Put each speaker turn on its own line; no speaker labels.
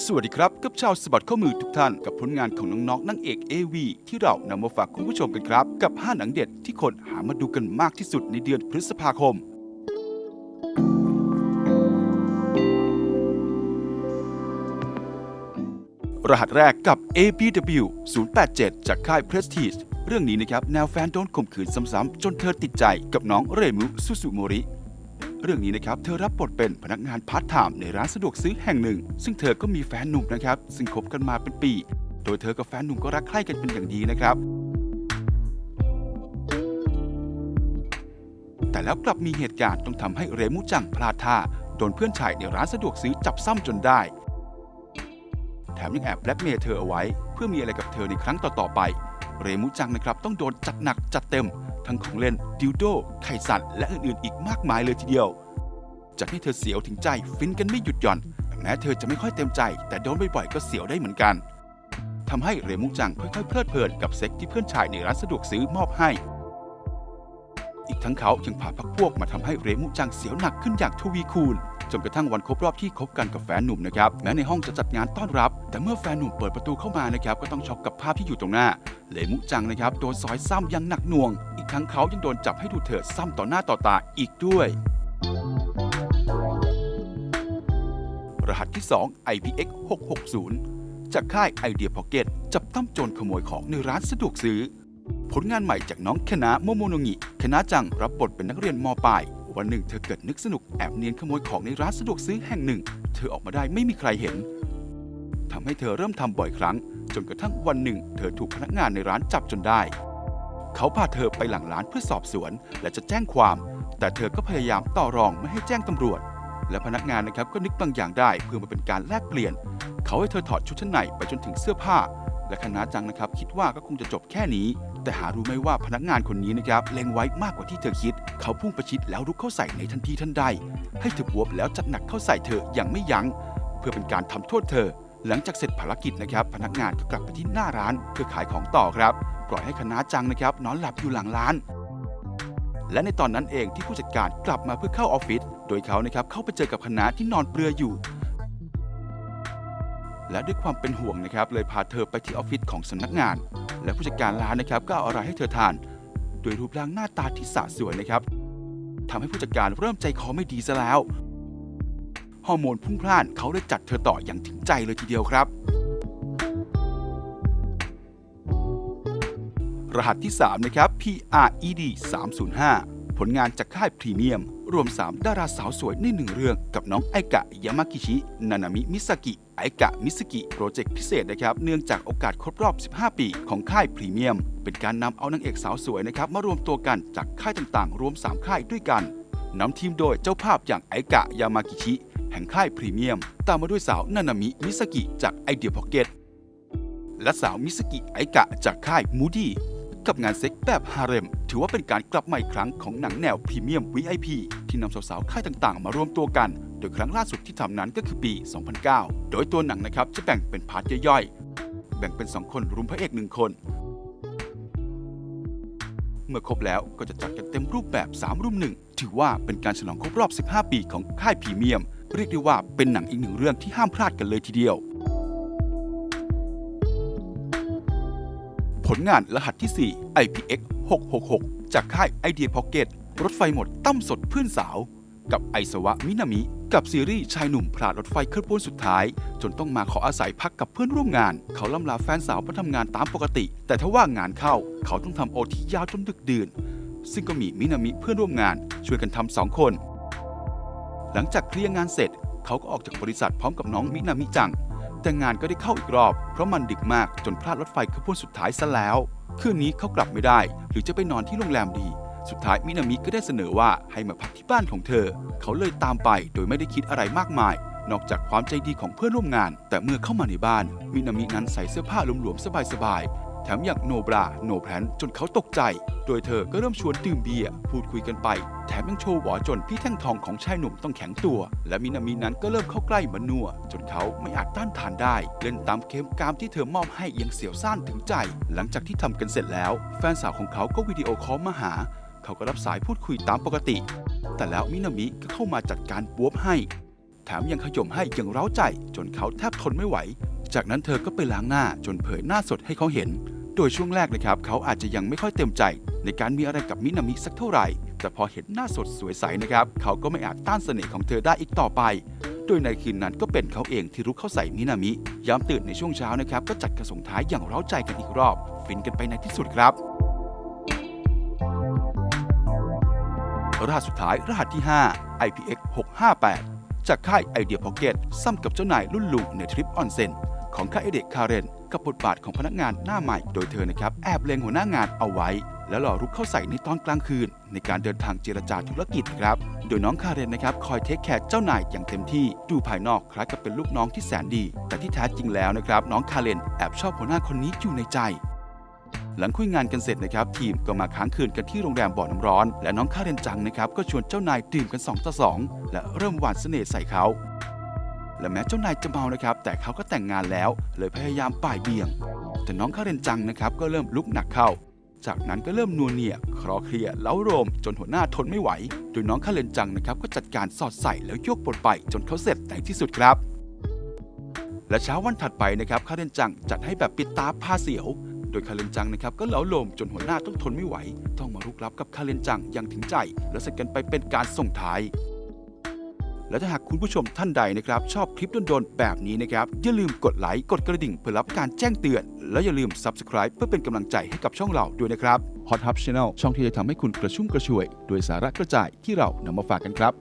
สวัสดีครับ กับชาวสบัดข้อมือทุกท่านกับผลงานของน้องๆนางเอก AV ที่เรานำมาฝากคุณผู้ชมกันครับ กับ 5 หนังเด็ดที่คนหามาดูกันมากที่สุดในเดือนพฤษภาคม รหัสแรกกับ ABW 087 จากค่าย Prestige เรื่องนี้นะครับ แนวแฟนโดนข่มขืนซ้ำๆจนเธอติดใจกับน้องเรมุสุสุโมริ เรื่องนี้นะครับเธอรับบทเป็นพนักงานพาร์ทไทม์ในร้านสะดวกซื้อแห่งหนึ่ง ซึ่งเธอก็มีแฟนหนุ่มนะครับ ซึ่งคบกันมาเป็นปี โดยเธอกับแฟนหนุ่มก็รักใคร่กันเป็นอย่างดีนะครับ แต่แล้วกลับมีเหตุการณ์ต้องทำให้เรมุจังพลาดท่าโดนเพื่อนชายในร้านสะดวกซื้อจับซ้ำจนได้ แถมยังแอบแบล็กเมย์เธอเอาไว้ เพื่อมีอะไรกับเธอในครั้งต่อๆไป เรมุจังนะครับต้องโดนจัดหนักจัดเต็ม ทั้งของเล่นดิวโดไข่สัตว์และอื่นๆ อีกมากมายเลยทีเดียวจัดให้เธอเสียวถึงใจฟินกันไม่หยุดหย่อน แม้เธอจะไม่ค่อยเต็มใจ แต่โดนบ่อยๆก็เสียวได้เหมือนกันทำให้เรมุจังค่อยๆเพลิดเพลินกับเซ็กที่เพื่อนชายในร้านสะดวกซื้อมอบให้ อีกทั้งเขายังพาพักพวกมาทำให้เรมุจังเสียวหนักขึ้นอย่างทวีคูณจนกระทั่งวันครบรอบที่คบกันกับแฟนหนุ่มนะครับแม้ในห้องจะจัดงานต้อนรับ แต่เมื่อแฟนหนุ่มเปิดประตูเข้ามานะครับก็ต้องช็อกกับภาพที่อยู่ตรงหน้า เลมุจังนะครับโดนซอยซ้ำอยังหนักหน่วง อีกทั้งเขายังโดนจับให้ดูเธอซ้ำต่อหน้าต่อตาอีกด้วย รหัสที่ 2 IPX 660 จากค่ายไอเดียพ็อกเก็ตจับตั้มโจรขโมยของในร้านสะดวกซื้อ ผลงานใหม่จากน้องคณะโมโมโนงิคณะจังรับบทเป็นนักเรียนมปลายวันหนึ่งเธอเกิดนึกสนุกแอบเนียนขโมยของในร้านสะดวกซื้อแห่งหนึ่ง เธอออกมาได้ไม่มีใครเห็นทำให้เธอเริ่มทำบ่อยครั้ง จนกระทั่งวันหนึ่ง เธอถูกพนักงานในร้านจับจนได้ เขาพาเธอไปหลังร้านเพื่อสอบสวน และจะแจ้งความ แต่เธอก็พยายามต่อรองไม่ให้แจ้งตำรวจ และพนักงานนะครับก็นึกบางอย่างได้เพื่อมาเป็นการแลกเปลี่ยน เขาให้เธอถอดชุดชั้นในไปจนถึงเสื้อผ้า และคณะจังนะครับคิดว่าก็คงจะจบแค่นี้ แต่หารู้ไหมว่าพนักงานคนนี้นะครับเล็งไว้มากกว่าที่เธอคิด เขาพุ่งประชิดแล้วรุกเข้าใส่ในทันทีทันใด ให้เธอบวบแล้วจัดหนักเข้าใส่เธออย่างไม่ยัง้ง เพื่อเป็นการทำโทษเธอหลังจากเสร็จภารกิจนะครับ พนักงานก็กลับไปที่หน้าร้านเพื่อขายของต่อครับ ล่อยให้คณะจังนะครับนอนหลับอยู่หลังร้าน และในตอนนั้นเองที่ผู้จัดการกลับมาเพื่อเข้าออฟฟิศโดยเขานะครับเข้าไปเจอกับคณะที่นอนเปลือยอยู่ และด้วยความเป็นห่วงนะครับเลยพาเธอไปที่ออฟฟิศของสำนักงาน และผู้จัดการร้านนะครับก็เอาอะไรให้เธอทานโดยรูปร่างหน้าตาที่สะสวยนะครับทำให้ผู้จัดการเริ่มใจคอไม่ดีซะแล้วฮอร์โมนพุ่งพล่านเขาเลยจัดเธอต่ออย่างถึงใจเลยทีเดียวครับ รหัสที่ 3 นะครับ PRED 305 ผลงานจากค่ายพรีเมียม รวม 3 ดาราสาวสวยในหนึ่งเรื่อง กับน้องไอกะยามากิชิ นานามิมิสกิ ไอกะมิสกิ โปรเจกต์พิเศษนะครับ เนื่องจากโอกาสครบรอบ 15 ปีของค่ายพรีเมียม เป็นการนำเอานางเอกสาวสวยนะครับ มารวมตัวกันจากค่ายต่างๆ รวม 3 ค่ายด้วยกันนำทีมโดยเจ้าภาพอย่างไอกะยามากิชิ แห่งค่ายพรีเมียม ตามมาด้วยสาวนานามิมิสกิจากไอเดียพ็อกเก็ตและสาวมิสกิไอกะจากค่ายมูดี้ กับงานเซ็กแบบฮาเร็ม ถือว่าเป็นการกลับมาอีกครั้งของหนังแนวพรีเมียม VIP ที่นำสาวๆ ค่ายต่างๆ มารวมตัวกัน โดยครั้งล่าสุดที่ทำนั้นก็คือปี 2009 โดยตัวหนังนะครับจะแบ่งเป็นพาร์ทย่อยๆ แบ่งเป็น 2 คนรุมพระเอก 1 คน เมื่อครบแล้วก็จะจัดกันเต็มรูปแบบ 3 รุมหนึ่งถือว่าเป็นการฉลองครบรอบ 15 ปีของค่ายพรีเมียม เรียกได้ว่าเป็นหนังอีกหนึ่งเรื่องที่ห้ามพลาดกันเลยทีเดียว ผลงานรหัสที่ 4 IPX 666 จากค่ายไอเดียพ็อกเกตรถไฟหมดตั้มสดเพื่อนสาว กับไอสวะมินามิ กับซีรีส์ชายหนุ่มพลาดรถไฟขบวนสุดท้าย จนต้องมาขออาศัยพักกับเพื่อนร่วมงาน เขาล่ำลาแฟนสาวมาทำงานตามปกติ แต่ถ้าว่างงานเข้า เขาต้องทำโอทียาวจนดึกดื่น ซึ่งก็มีมินามิเพื่อนร่วมงาน ช่วยกันทำสองคน หลังจากเคลียร์งานเสร็จ เขาก็ออกจากบริษัทพร้อมกับน้องมินามิจัง แต่งานก็ได้เข้าอีกรอบ เพราะมันดึกมากจนพลาดรถไฟขบวนสุดท้ายซะแล้ว คืนนี้เขากลับไม่ได้ หรือจะไปนอนที่โรงแรมดี สุดท้ายมินามิก็ได้เสนอว่าให้มาพักที่บ้านของเธอ เขาเลยตามไปโดยไม่ได้คิดอะไรมากมาย นอกจากความใจดีของเพื่อนร่วมงาน แต่เมื่อเข้ามาในบ้าน มินามินั้นใส่เสื้อผ้าหลวมๆสบายๆ แถมอย่างโนบราโนแพลนจนเขาตกใจ โดยเธอก็เริ่มชวนดื่มเบียร์พูดคุยกันไป แถมยังโชว์หวอจนพี่แท่งทองของชายหนุ่มต้องแข็งตัว และมินามินั้นก็เริ่มเข้าใกล้มานัวจนเขาไม่อาจต้านทานได้ เล่นตามเกมกามที่เธอมอบให้อยังเสียวซ่านถึงใจ หลังจากที่ทำกันเสร็จแล้ว แฟนสาวของเขาก็วิดีโอคอลมาหา เขาก็รับสายพูดคุยตามปกติ แต่แล้วมินามิก็เข้ามาจัดการบวบให้แถมยังขย่มให้อย่างเร้าใจ จนเขาแทบทนไม่ไหว จากนั้นเธอก็ไปล้างหน้าจนเผยหน้าสดให้เขาเห็น โดยช่วงแรกนะครับเขาอาจจะยังไม่ค่อยเต็มใจ ในการมีอะไรกับมินามิสักเท่าไหร่ แต่พอเห็นหน้าสดสวยใสนะครับเขาก็ไม่อาจต้านเสน่ห์ของเธอได้อีกต่อไป โดยในคืนนั้นก็เป็นเขาเองที่รุกเข้าใส่มินามิยามตื่นในช่วงเช้านะครับก็จัดกระส่งท้ายอย่างเร้าใจกันอีกรอบ ฟินกันไปในที่สุดครับรหัสสุดท้ายรหัสที่ 5 IPX 658จากค่ายไอเดียพ็อกเก็ตซ้ำกับเจ้านายรุ่นลุงในทริปออนเซน ของคายไอเด็กคาเรน กับบทบาทของพนักงานหน้าใหม่โดยเธอนะครับแอบเลงหัวหน้างานเอาไว้ แล้วหล่อรุกเข้าใส่ในตอนกลางคืน ในการเดินทางเจรจาธุรกิจครับโดยน้องคาเรนนะครับคอยเทคแคร์เจ้านายอย่างเต็มที่ดูภายนอกคล้ายกับเป็นลูกน้องที่แสนดี แต่ที่แท้จริงแล้วนะครับน้องคาเรนแอบชอบหัวหน้าคนนี้อยู่ในใจหลังคุยงานกันเสร็จนะครับทีมก็มาค้างคืนกันที่โรงแรมบ่อน้ำร้อน และน้องคาเรนจังนะครับก็ชวนเจ้านายดื่มกัน2ต่อ2และเริ่มหวานเสน่ห์ใส่เขา และแม้เจ้านายจะเมานะครับ แต่เขาก็แต่งงานแล้ว เลยพยายามป่ายเบี่ยง แต่น้องคาเรนจังนะครับก็เริ่มลุกหนักเข้า จากนั้นก็เริ่มนัวเนียคลอเคลียเล้าโรม จนหัวหน้าทนไม่ไหว โดยน้องคาเรนจังนะครับก็จัดการสอดใส่แล้วโยกปลดไปจนเขาเสร็จในที่สุดครับ และเช้าวันถัดไปนะครับคาเรนจังจัดให้แบบปิดตาพาเสียวโดยคาเลนจังนะครับก็เหลาโลมจนหัวหน้าต้องทนไม่ไหว ต้องมารุกรับกับคาเลนจังอย่างถึงใจ และเสร็จกันไปเป็นการส่งท้าย และถ้าหากคุณผู้ชมท่านใดนะครับ ชอบคลิปโดนๆแบบนี้นะครับ อย่าลืมกดไลค์กดกระดิ่งเพื่อรับการแจ้งเตือน และอย่าลืม Subscribe เพื่อเป็นกำลังใจให้กับช่องเราด้วยนะครับ Hot Hub Channel ช่องที่จะทำให้คุณกระชุ่มกระชวย โดวยสาระกระจายที่เรานำมาฝากกันครับ